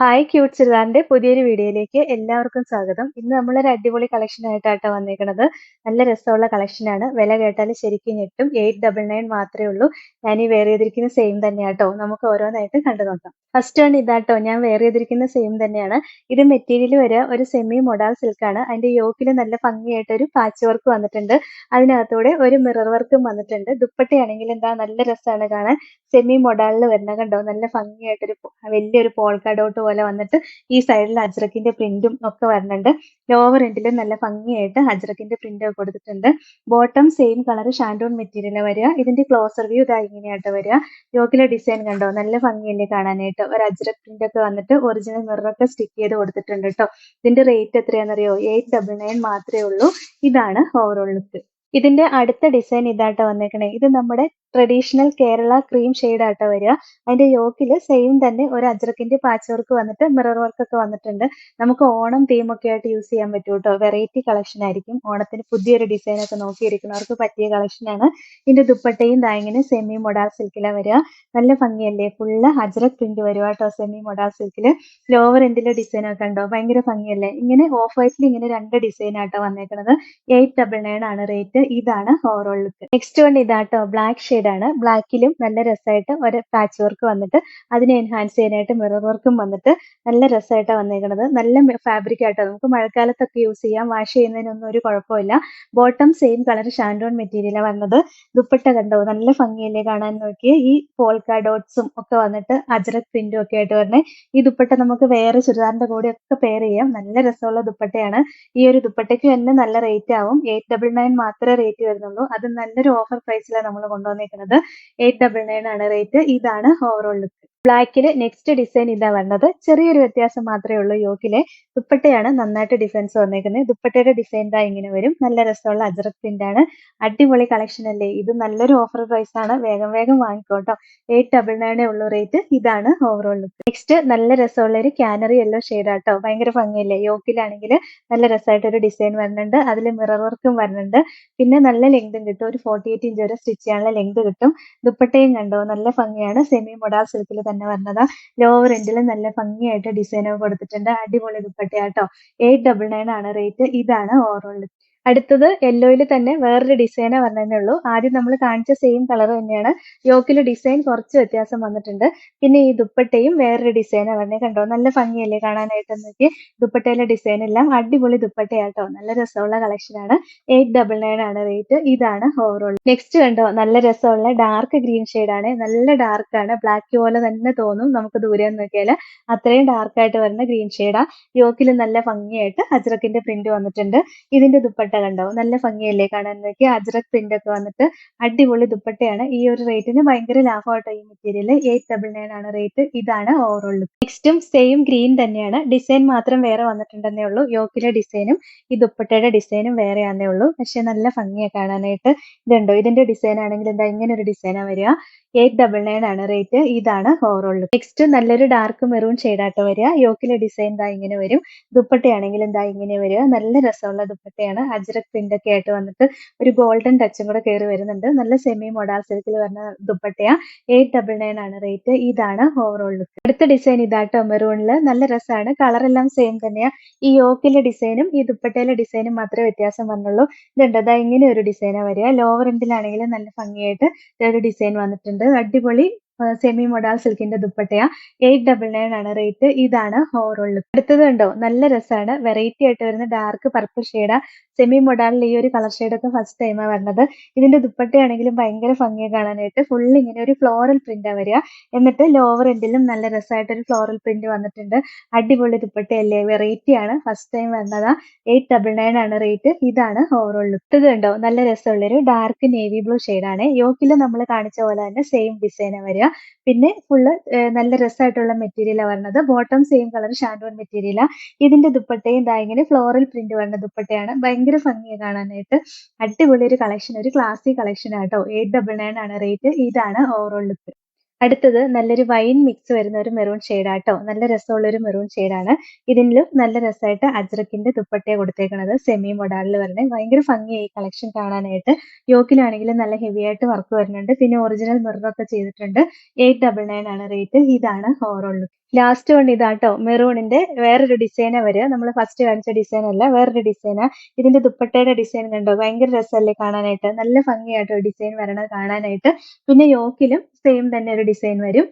Hi cute ചുരിദാറിന്റെ പുതിയൊരു വീഡിയോയിലേക്ക് എല്ലാവർക്കും സ്വാഗതം. ഇന്ന് നമ്മളൊരു അടിപൊളി കളക്ഷൻ ആയിട്ടാട്ടോ വന്നേക്കുന്നത് നല്ല രസമുള്ള കളക്ഷനാണ് വില കേട്ടാൽ ശരിക്കും ഞെട്ടും. എയ്റ്റ് ഡബിൾ നയൻ മാത്രമേ ഉള്ളൂ. ഞാൻ ഈ വെയർ ചെയ്തിരിക്കുന്ന സെയിം തന്നെയാട്ടോ. നമുക്ക് ഓരോന്നായിട്ട് കണ്ടു നോക്കാം. ഫസ്റ്റ് ആണ് ഇതാട്ടോ. ഞാൻ വെയർ ചെയ്തിരിക്കുന്ന സെയിം തന്നെയാണ്. ഇത് മെറ്റീരിയൽ വരെ ഒരു സെമി മൊഡാൾ സിൽക്കാണ് അതിന്റെ യോക്കിൽ നല്ല ഭംഗിയായിട്ട് ഒരു പാച്ച് വർക്ക് വന്നിട്ടുണ്ട്. അതിനകത്തൂടെ ഒരു മിറർ വർക്കും വന്നിട്ടുണ്ട്. ദുപ്പട്ടയാണെങ്കിൽ എന്താ നല്ല രസമാണ് കാണാൻ. സെമി മൊഡാളിൽ വരുന്ന കണ്ടോ? നല്ല ഭംഗിയായിട്ടൊരു വലിയൊരു പോൾക്ക ഡോട്ട് പോലെ വന്നിട്ട് ഈ സൈഡിൽ അജ്രക്കിന്റെ പ്രിന്റും ഒക്കെ വരുന്നുണ്ട്. ലോവർ എൻഡിലും നല്ല ഭംഗിയായിട്ട് അജ്രക്കിന്റെ പ്രിന്റ് കൊടുത്തിട്ടുണ്ട്. Bottom same colour shantoon material വരിക. ഇതിന്റെ ക്ലോസർ വ്യൂ ഇതാ ഇങ്ങനെയായിട്ട് വരിക. യോക്കിലെ ഡിസൈൻ കണ്ടോ? നല്ല ഭംഗിയല്ലേ കാണാനായിട്ട്. ഒരു അജ്രക് പ്രിന്റ് ഒക്കെ വന്നിട്ട് ഒറിജിനൽ മിററൊക്കെ സ്റ്റിക്ക് ചെയ്ത് കൊടുത്തിട്ടുണ്ട് കേട്ടോ ഇതിന്റെ റേറ്റ് എത്രയാണെന്നറിയോ? എയ്റ്റ് ഡബിൾ നയൻ മാത്രമേ ഉള്ളൂ. ഇതാണ് ഓവറോൾ ലുക്ക് ഇതിന്റെ അടുത്ത ഡിസൈൻ ഇതാട്ടോ വന്നേക്കണേ. ഇത് നമ്മുടെ ട്രഡീഷണൽ കേരള ക്രീം ഷെയ്ഡ് ആട്ടോ വരിക. അതിന്റെ യോക്കിൽ സെയിം തന്നെ ഒരു അജ്രക്കിന്റെ പാച്ച് വർക്ക് വന്നിട്ട് മിറർ വർക്ക് ഒക്കെ വന്നിട്ടുണ്ട്. നമുക്ക് ഓണം തീം ഒക്കെ ആയിട്ട് യൂസ് ചെയ്യാൻ പറ്റും കേട്ടോ വെറൈറ്റി കളക്ഷൻ ആയിരിക്കും. ഓണത്തിന് പുതിയൊരു ഡിസൈൻ ഒക്കെ നോക്കിയിരിക്കുന്നവർക്ക് പറ്റിയ കളക്ഷനാണ് ഇതിന്റെ ദുപ്പട്ടയും ദാ സെമി മൊഡാൾ സിൽക്കിലാണ് വരിക. നല്ല ഭംഗിയല്ലേ? ഫുള്ള് അജ്രക് പ്രിന്റ് വരുക കേട്ടോ സെമി മൊഡാൾ സിൽക്കിൽ ലോവർ എൻഡിലെ ഡിസൈൻ ഒക്കെ ഉണ്ടോ? ഭയങ്കര ഭംഗിയല്ലേ? ഇങ്ങനെ ഓഫ് വൈറ്റിൽ ഇങ്ങനെ രണ്ട് ഡിസൈൻ ആട്ടോ വന്നേക്കുന്നത് എയ്റ്റ് ഡബിൾ നയൻ ആണ് റേറ്റ് ഇതാണ് ഓവറോൾ ലുക്ക് നെക്സ്റ്റ് വൺ ഇതാട്ടോ ബ്ലാക്ക് ഷെയ്ഡ് ആണ്. ബ്ലാക്കിലും നല്ല രസമായിട്ട് ഒരു പാച്ച് വർക്ക് വന്നിട്ട് അതിനെ എൻഹാൻസ് ചെയ്യാനായിട്ട് മിറർ വർക്കും വന്നിട്ട് നല്ല രസമായിട്ടാണ് വന്നേക്കുന്നത് നല്ല ഫാബ്രിക് ആയിട്ടോ നമുക്ക് മഴക്കാലത്തൊക്കെ യൂസ് ചെയ്യാം. വാഷ് ചെയ്യുന്നതിനൊന്നും ഒരു കുഴപ്പമില്ല. ബോട്ടം സെയിം കളർ ഷാൻഡോൺ മെറ്റീരിയലാണ് വന്നത്. ദുപ്പട്ട കണ്ടോ? നല്ല ഭംഗിയല്ലേ കാണാൻ നോക്കിയേ. ഈ പോൾക്ക ഡോട്ട്സും ഒക്കെ വന്നിട്ട് അജ്രക് പ്രിന്റും ഒക്കെ ആയിട്ട് വരണേ. ഈ ദുപ്പട്ട നമുക്ക് വേറെ ചുരിദാറിന്റെ കൂടെ ഒക്കെ പെയർ ചെയ്യാം. നല്ല രസമുള്ള ദുപ്പട്ടയാണ്. ഈ ഒരു ദുപ്പട്ടയ്ക്ക് തന്നെ നല്ല റേറ്റ് ആവും. എയ്റ്റ് ഡബിൾ നയൻ മാത്രമേ റേറ്റ് വരുന്നുള്ളൂ. അത് നല്ലൊരു ഓഫർ പ്രൈസിലാണ് നമ്മൾ കൊണ്ടുവന്നിരിക്കുന്നത് എയ്റ്റ് ഡബിൾ നയൻ ആണ് റേറ്റ് ഇതാണ് ഓവറോൾ ലുക്ക് ബ്ലാക്കിൽ നെക്സ്റ്റ് ഡിസൈൻ ഇതാ വരുന്നത് ചെറിയൊരു വ്യത്യാസം മാത്രമേ ഉള്ളൂ യോക്കിലെ. ദുപ്പട്ടയാണ് നന്നായിട്ട് ഡിസൈൻസ് വന്നേക്കുന്നത്. ദുപ്പട്ടയുടെ ഡിസൈൻ ദാ ഇങ്ങനെ വരും. നല്ല രസമുള്ള അജറക് പ്രിന്റ് ആണ് അടിപൊളി കളക്ഷൻ അല്ലേ? ഇത് നല്ലൊരു ഓഫർ പ്രൈസ് ആണ്. വേഗം വേഗം വാങ്ങിക്കോട്ടോ. എയ്റ്റ് ഡബിൾ നയനേ ഉള്ളൂ റേറ്റ് ഇതാണ് ഓവറോൾ ലുക്ക് നെക്സ്റ്റ് നല്ല രസമുള്ള ഒരു ക്യാനറി യെല്ലോ ഷെയ്ഡ് ആട്ടോ. ഭയങ്കര ഭംഗിയല്ലേ? യോക്കിലാണെങ്കിൽ നല്ല രസമായിട്ട് ഒരു ഡിസൈൻ വരുന്നുണ്ട്. അതിൽ മിറർ വർക്കും വരുന്നുണ്ട്. പിന്നെ നല്ല ലെങ്തും കിട്ടും. ഒരു ഫോർട്ടി എയ്റ്റ് ഇഞ്ച് വരെ സ്റ്റിച്ച് ചെയ്യാനുള്ള ലെങ്ത് കിട്ടും. ദുപ്പട്ടയും കണ്ടോ? നല്ല ഭംഗിയാണ്. സെമി മൊഡാൾ സിൽക്കിൽ തന്നെ വന്നതാ. ലോവർ എൻഡിൽ നല്ല ഭംഗിയായിട്ട് ഡിസൈനൊക്കെ കൊടുത്തിട്ടുണ്ട്. അടിപൊളി ദുപ്പട്ടയാട്ടോ. എയ്റ്റ് ഡബിൾ നയൻ ആണ് റേറ്റ് ഇതാണ് ഓവറോൾ അടുത്തത് യെല്ലോയിൽ തന്നെ വേറൊരു ഡിസൈനേ വന്നതേ ഉള്ളൂ. ആദ്യം നമ്മൾ കാണിച്ച സെയിം കളർ തന്നെയാണ്. യോക്കിലെ ഡിസൈൻ കുറച്ച് വ്യത്യാസം വന്നിട്ടുണ്ട്. പിന്നെ ഈ ദുപ്പട്ടയും വേറൊരു ഡിസൈനാണ് വരണേ കണ്ടോ? നല്ല ഭംഗിയല്ലേ കാണാനായിട്ട് നോക്കി ദുപ്പട്ടയിലെ ഡിസൈൻ എല്ലാം അടിപൊളി ദുപ്പട്ടയാട്ടോ. നല്ല രസമുള്ള കളക്ഷനാണ് എയ്റ്റ് ഡബിൾ നയൻ ആണ് റേറ്റ് ഇതാണ് ഓവറോൾ നെക്സ്റ്റ് കണ്ടോ? നല്ല രസമുള്ള ഡാർക്ക് ഗ്രീൻ ആണ്. നല്ല ഡാർക്ക് ആണ്. ബ്ലാക്ക് പോലെ തന്നെ തോന്നും. നമുക്ക് ദൂരെ നോക്കിയാൽ അത്രയും ഡാർക്ക് ആയിട്ട് വരുന്ന ഗ്രീൻ ഷെയ്ഡാ യോക്കിൽ നല്ല ഭംഗിയായിട്ട് അജ്രക്കിന്റെ പ്രിന്റ് വന്നിട്ടുണ്ട്. ഇതിന്റെ ദുപ്പട്ട കണ്ടോ? നല്ല ഭംഗിയല്ലേ കാണാൻ? നോക്കി അജ്രക് പ്രിന്റ് ഒക്കെ വന്നിട്ട് അടിപൊളി ദുപ്പട്ടയാണ്. ഈ ഒരു റേറ്റിന് ഭയങ്കര ലാഭമായിട്ടോ ഈ മെറ്റീരിയൽ എയ്റ്റ് ഡബിൾ നയൻ ആണ് റേറ്റ് ഇതാണ് ഓവറോൾ നെക്സ്റ്റും സെയിം ഗ്രീൻ തന്നെയാണ്. ഡിസൈൻ മാത്രം വേറെ വന്നിട്ടുണ്ടെന്നേ ഉള്ളൂ. യോക്കിലെ ഡിസൈനും ഈ ദുപ്പട്ടയുടെ ഡിസൈനും വേറെയാന്നേ ഉള്ളൂ. പക്ഷെ നല്ല ഭംഗിയാണ് കാണാനായിട്ട്. ഇതുണ്ടോ? ഇതിന്റെ ഡിസൈൻ ആണെങ്കിൽ എന്താ ഇങ്ങനെ ഒരു ഡിസൈനാണ് വരിക. എയ്റ്റ് ഡബിൾ നയൻ ആണ് റേറ്റ് ഇതാണ് ഓവറോൾ നെക്സ്റ്റ് നല്ലൊരു ഡാർക്ക് മെറൂൺ ഷെയ്ഡായിട്ട് വരിക. യോക്കിലെ ഡിസൈൻ എന്താ ഇങ്ങനെ വരും. ദുപ്പട്ടയാണെങ്കിൽ എന്താ ഇങ്ങനെ വരിക. നല്ല രസമുള്ള ദുപ്പട്ടയാണ്. അജ്രക് പ്രിന്റ് ഒക്കെ ആയിട്ട് വന്നിട്ട് ഒരു ഗോൾഡൻ ടച്ചും കൂടെ കയറി വരുന്നുണ്ട്. നല്ല സെമി മൊഡാൾ സിൽക്കിൽ വരുന്ന ദുപ്പട്ടയാ. എയ്റ്റ് ഡബിൾ നയൻ ആണ് റേറ്റ് ഇതാണ് ഓവറോൾ ലുക്ക് അടുത്ത ഡിസൈൻ ഇതാട്ടോ മെറൂണിൽ നല്ല രസമാണ് കളർ എല്ലാം സെയിം തന്നെയാ. ഈ യോക്കിലെ ഡിസൈനും ഈ ദുപ്പട്ടയിലെ ഡിസൈനും മാത്രമേ വ്യത്യാസം വന്നുള്ളൂ. ഇതുണ്ട് അതാ ഇങ്ങനെ ഒരു ഡിസൈനാണ് വരിക. ലോവർ എൻഡിലാണെങ്കിൽ നല്ല ഭംഗിയായിട്ട് ഒരു ഡിസൈൻ വന്നിട്ടുണ്ട്. അടിപൊളി സെമി മൊഡാൾ സിൽക്കിന്റെ ദുപ്പട്ടയാ. എയ്റ്റ് ഡബിൾ നയൻ ആണ് റേറ്റ് ഇതാണ് ഓവറോൾ അടുത്തത് ഉണ്ടോ നല്ല രസമാണ് വെറൈറ്റി ആയിട്ട് വരുന്ന ഡാർക്ക് പർപ്പിൾ ഷെയ്ഡാ സെമി മൊഡാളിൽ ഈ ഒരു കളർ ഷെയ്ഡൊക്കെ ഫസ്റ്റ് ടൈമാണ് വരുന്നത് ഇതിന്റെ ദുപ്പട്ടയാണെങ്കിലും ഭയങ്കര ഭംഗി കാണാനായിട്ട്. ഫുൾ ഇങ്ങനെ ഒരു ഫ്ലോറൽ പ്രിന്റാ വരിക. എന്നിട്ട് ലോവർ എൻഡിലും നല്ല രസമായിട്ട് ഒരു ഫ്ലോറൽ പ്രിന്റ് വന്നിട്ടുണ്ട്. അടിപൊളി ദുപ്പട്ടയല്ലേ? വെറൈറ്റി ആണ്. ഫസ്റ്റ് ടൈം വരുന്നതാ എയ്റ്റ് ഡബിൾ നയൻ ആണ് റേറ്റ് ഇതാണ് ഓവറോൾ ലുക്ക് കണ്ടോ? നല്ല രസമുള്ളൊരു ഡാർക്ക് നേവി ബ്ലൂ ഷെയ്ഡാണ് യോക്കിൽ നമ്മൾ കാണിച്ച പോലെ തന്നെ സെയിം ഡിസൈനാണ് വരിക. പിന്നെ ഫുള്ള് നല്ല രസമായിട്ടുള്ള മെറ്റീരിയലാണ് വരുന്നത് ബോട്ടം സെയിം കളർ ഷാൻഡോൺ മെറ്റീരിയലാ ഇതിന്റെ ദുപ്പട്ടയും ദാ ഇങ്ങനെ ഫ്ലോറൽ പ്രിന്റ് വരുന്ന ദുപ്പട്ടയാണ്. ഭയങ്കര ഭംഗിയാണ് കാണാനായിട്ട്. അടിപൊളി ഒരു കളക്ഷൻ ഒരു ക്ലാസി കളക്ഷൻ ആട്ടോ എയ്റ്റ് ഡബിൾ നയൻ ആണ് റേറ്റ് ഇതാണ് ഓവറോൾ ലുക്ക് അടുത്തത് നല്ലൊരു വൈൻ മിക്സ് വരുന്ന ഒരു മെറൂൺ ഷെയ്ഡാട്ടോ നല്ല രസമുള്ള ഒരു മെറൂൺ ഷെയ്ഡാണ് ഇതിലും നല്ല രസമായിട്ട് അജ്രക്കിന്റെ ദുപ്പട്ടയെ കൊടുത്തേക്കുന്നത് സെമി മൊഡാളിൽ വരുന്നത് ഭയങ്കര ഭംഗിയായി കളക്ഷൻ കാണാനായിട്ട്. യോക്കിലാണെങ്കിലും നല്ല ഹെവി ആയിട്ട് വർക്ക് വരുന്നുണ്ട്. പിന്നെ ഒറിജിനൽ മെറൂൺ ഒക്കെ ചെയ്തിട്ടുണ്ട്. എയ്റ്റ് ഡബിൾ നയൻ ആണ് റേറ്റ് ഇതാണ് ഓവറോൾ ലുക്ക് ലാസ്റ്റ് വൺ ഇതാട്ടോ മെറൂണിന്റെ വേറൊരു ഡിസൈനാ വരിക. നമ്മൾ ഫസ്റ്റ് കാണിച്ച ഡിസൈൻ അല്ല വേറൊരു ഡിസൈനാ ഇതിന്റെ ദുപ്പട്ടയുടെ ഡിസൈൻ കണ്ടോ? ഭയങ്കര രസമല്ലേ കാണാനായിട്ട്? നല്ല ഭംഗിയാട്ടോ ഡിസൈൻ വരണത് കാണാനായിട്ട്. പിന്നെ യോക്കിലും സെയിം തന്നെ ഒരു ഡിസൈൻ വരും.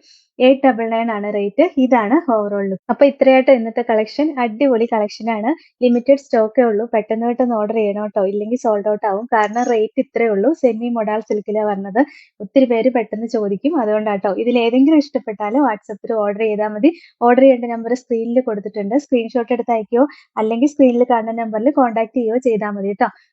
എയ്റ്റ് ഡബിൾ നയൻ ആണ് റേറ്റ് ഇതാണ് ഓവറോൾ ലുക്ക് അപ്പൊ ഇത്രയായിട്ട് ഇന്നത്തെ കളക്ഷൻ അടിപൊളി കളക്ഷൻ ആണ്. ലിമിറ്റഡ് സ്റ്റോക്കേ ഉള്ളൂ. പെട്ടെന്ന് പെട്ടെന്ന് ഓർഡർ ചെയ്യണം കേട്ടോ. ഇല്ലെങ്കിൽ സോൾഡ് ഔട്ട് ആവും. കാരണം റേറ്റ് ഇത്രയേ ഉള്ളൂ. സെമി മൊഡാൾ സിൽക്കിലാണ് വന്നത്. ഒത്തിരി പേര് പെട്ടെന്ന് ചോദിക്കും. അതുകൊണ്ടാട്ടോ ഇതിൽ ഏതെങ്കിലും ഇഷ്ടപ്പെട്ടാലും വാട്സപ്പിൽ ഓർഡർ ചെയ്താൽ മതി. ഓർഡർ ചെയ്യേണ്ട നമ്പർ സ്ക്രീനിൽ കൊടുത്തിട്ടുണ്ട്. സ്ക്രീൻഷോട്ട് എടുത്ത് അയക്കുകയോ അല്ലെങ്കിൽ സ്ക്രീനിൽ കാണുന്ന നമ്പറിൽ കോൺടാക്ട് ചെയ്യുകയോ ചെയ്താൽ മതി കേട്ടോ